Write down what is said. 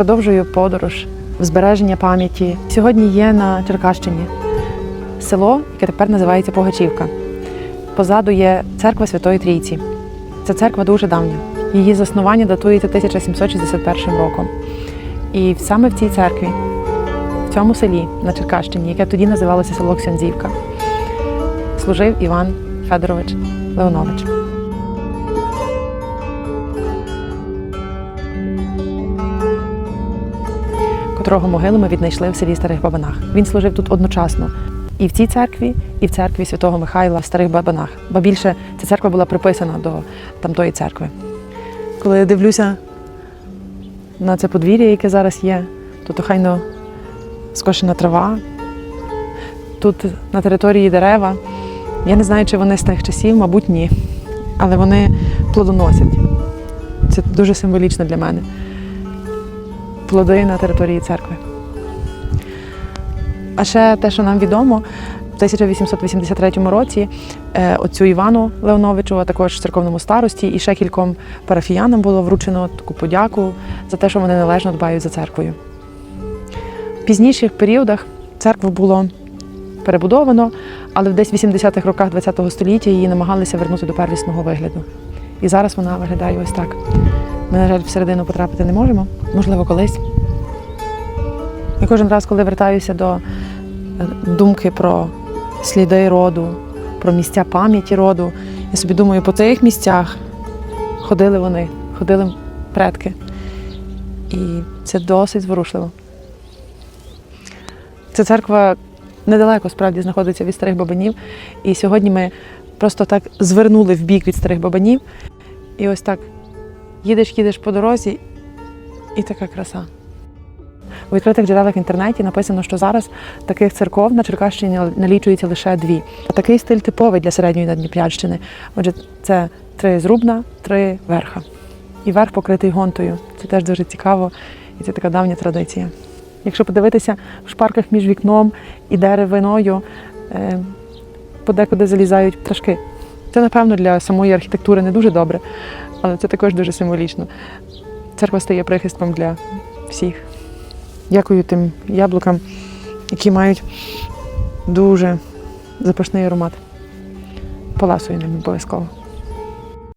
Продовжую подорож в збереження пам'яті. Сьогодні є на Черкащині село, яке тепер називається Погачівка. Позаду є церква Святої Трійці. Ця церква дуже давня. Її заснування датується 1761 роком. І саме в цій церкві, в цьому селі на Черкащині, яке тоді називалося село Ксьонзівка, служив Іван Федорович Леонович. Котрого могилу ми віднайшли в селі Старих Бабанах. Він служив тут одночасно і в цій церкві, і в церкві святого Михайла в Старих Бабанах. Ба більше ця церква була приписана до тамтої церкви. Коли я дивлюся на це подвір'я, яке зараз є, тут охайно скошена трава, тут на території дерева. Я не знаю, чи вони з тих часів, мабуть, ні. Але вони плодоносять. Це дуже символічно для мене плоди на території церкви. А ще те, що нам відомо, в 1883 році е, отцю Івану Леоновичу, а також церковному старості і ще кільком парафіянам було вручено таку подяку за те, що вони належно дбають за церквою. В пізніших періодах церкву було перебудовано, але в десь 80-х роках ХХ століття її намагалися вернути до первісного вигляду. І зараз вона виглядає ось так. Ми, на жаль, всередину потрапити не можемо, можливо, колись. І кожен раз, коли вертаюся до е, думки про сліди роду, про місця пам'яті роду, я собі думаю, по тих місцях ходили вони, ходили предки. І це досить зворушливо. Ця церква недалеко справді знаходиться від старих бабанів. І сьогодні ми просто так звернули в бік від старих бабанів. І ось так їдеш, їдеш по дорозі, і така краса. У відкритих джерелах в інтернеті написано, що зараз таких церков на Черкащині налічується лише дві. Такий стиль типовий для середньої Надніпрянщини. Отже, це три зрубна, три верха. І верх покритий гонтою. Це теж дуже цікаво, і це така давня традиція. Якщо подивитися в шпарках між вікном і деревиною, е, подекуди залізають пташки. Це, напевно, для самої архітектури не дуже добре, але це також дуже символічно. Церква стає прихистком для всіх. Дякую тим яблукам, які мають дуже запашний аромат. Поласую ним обов'язково.